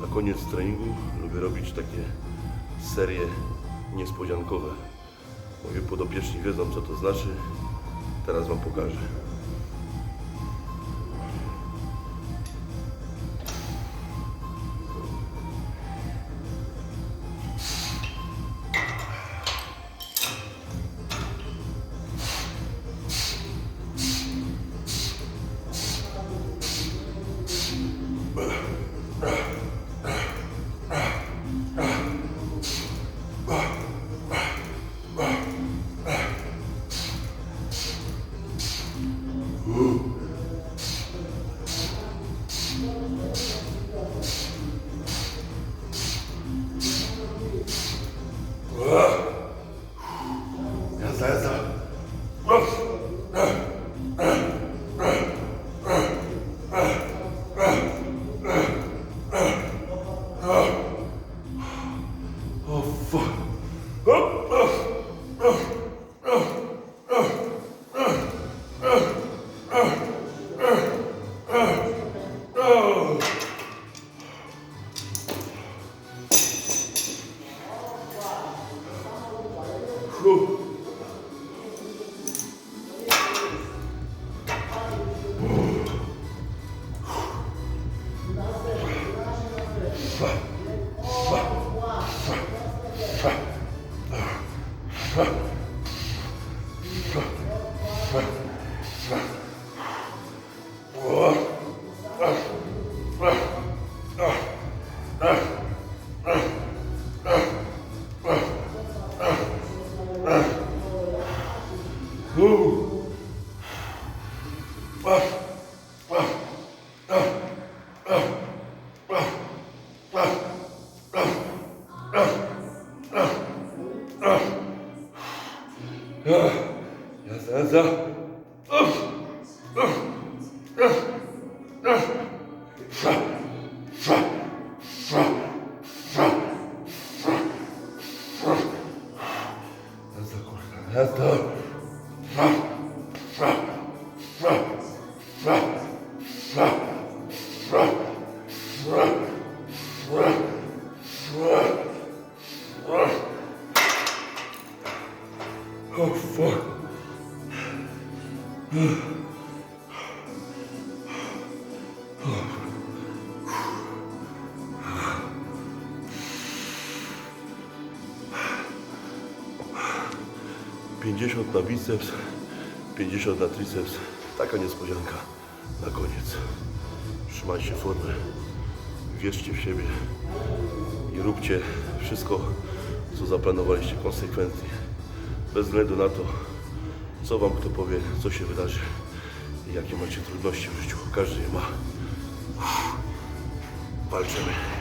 Na koniec treningu lubię robić takie serie niespodziankowe. Moi podopieczni wiedzą co to znaczy. Teraz Wam pokażę. Ugh. Yes, yes, yes. Bruh. Oh, fuck. 50 na biceps, 50 na triceps. Taka niespodzianka na koniec. Trzymajcie formę, wierzcie w siebie i róbcie wszystko, co zaplanowaliście konsekwentnie. Bez względu na to, co wam kto powie, co się wydarzy i jakie macie trudności w życiu. Każdy je ma. Walczymy.